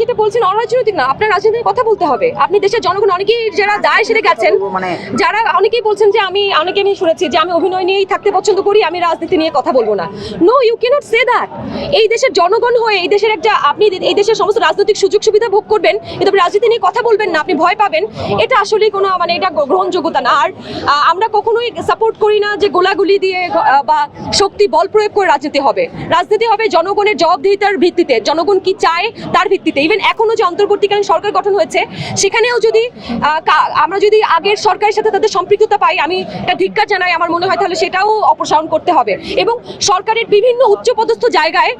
যেটা বলছেন অরাজনৈতিক না আপনার রাজনীতির কথা বলতে হবে। আপনি দেশের জনগণ অনেকেই যারা দায় সেরে গেছেন মানে যারা অনেকেই বলছেন যে আমি অনেকে আমি শুনেছি যে আমি অভিনয় নিয়েই থাকতে পছন্দ করি আমি রাজনীতি নিয়ে কথা বলব না। No you cannot say that এই দেশের জনগণ হয়ে এই দেশের একটা আপনি এই দেশের সমস্ত রাজনৈতিক সুযোগ সুবিধা ভোগ করবেন কিন্তু আপনি রাজনীতি নিয়ে কথা বলবেন না আপনি ভয় পাবেন এটা আসলেই কোনো মানে এটা গ্রহণযোগ্যতা না। আর আমরা কখনোই সাপোর্ট করি না যে গোলাগুলি দিয়ে বা শক্তি বল প্রয়োগ করে রাজনীতি হবে। রাজনীতি হবে জনগণের জবাবদিহিতার ভিত্তিতে জনগণ কি চায় তার ভিত্তিতে ইভেন এখনও যে অন্তর্বর্তীকালীন সরকার গঠন হয়েছে, সেখানেও যদি আমরা যদি আগের সরকারের সাথে তাদের সম্পৃক্ততা পাই, আমি এটা ধিক্কার জানাই আমার মনে হয়, তাহলে সেটাও অপসারণ করতে হবে। এবং সরকারের বিভিন্ন উচ্চপদস্থ জায়গায়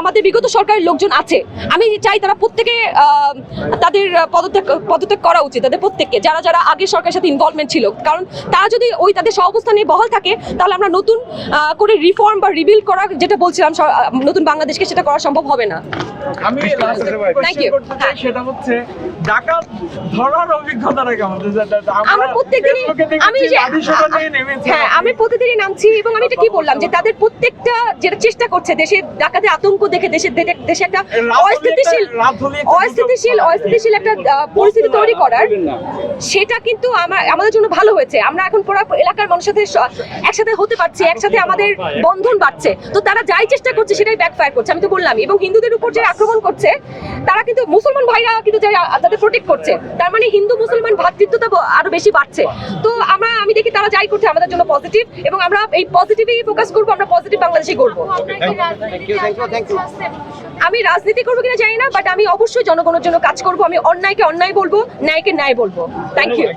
আমাদের বিগত সরকারের লোকজন আছে। আমি চাই তারা প্রত্যেকে তাদের পদত্যাগ পদত্যাগ করা উচিত, তাদের প্রত্যেককে, যারা যারা আগের সরকারের সাথে ইনভলভমেন্ট ছিল। কারণ তারা যদি ওই তাদের সহাবস্থানে বহাল থাকে, তাহলে আমরা নতুন করে রিফর্ম বা রিবিল্ড করা, যেটা বলছিলাম নতুন বাংলাদেশকে সেটা করা সম্ভব হবে না। চাই, সেটা হচ্ছে ডাকাত ধরার অভিজ্ঞতাটা কেমন যে- যে- যে আমরা আমার প্রত্যেকদিনই ফেসবুকে দেখেছি আমি যে লাঠিসোঁটা নিয়ে নেমেছে। হ্যাঁ আমি প্রতিদিনই নামছি এবং আমি এটা কি বললাম যে তাদের প্রত্যেকটা যেটা চেষ্টা করছে দেশের ডাকাতের আতঙ্ক দেখে দেশের দেশে একটা অস্থিতিশীল অস্থিতিশীল অস্থিতিশীল একটা পরিস্থিতি তৈরি করার সেটা কিন্তু আমাদের জন্য ভালো হয়েছে। আমরা এখন পুরো এলাকার মানুষের সাথে একসাথে হতে পারছি একসাথে আমাদের বন্ধন বাড়ছে। তো তারা যাই চেষ্টা করছে সেটাই ব্যাকফায়ার করছে আমি তো বললাম এবং হিন্দুদের উপর যে আক্রমণ করছে তারা কিন্তু মুসলমান ভাইরা কিন্তু তাদের প্রোটেক্ট করছে। তার মানে হিন্দু মুসলমান ভ্রাতৃত্বতা আরও বেশি বাড়ছে। তো আমরা আমি দেখি তারা যাই করছে আমাদের জন্য পজিটিভ এবং আমরা এই পজিটিভই ফোকাস করব আমরা পজিটিভ বাংলাদেশে করব আমি রাজনীতি করব কিনা জানি না বাট আমি অবশ্যই জনগণের জন্য কাজ করব। আমি অন্যায়কে অন্যায় বলব ন্যায়কে ন্যায় বলব। Thank you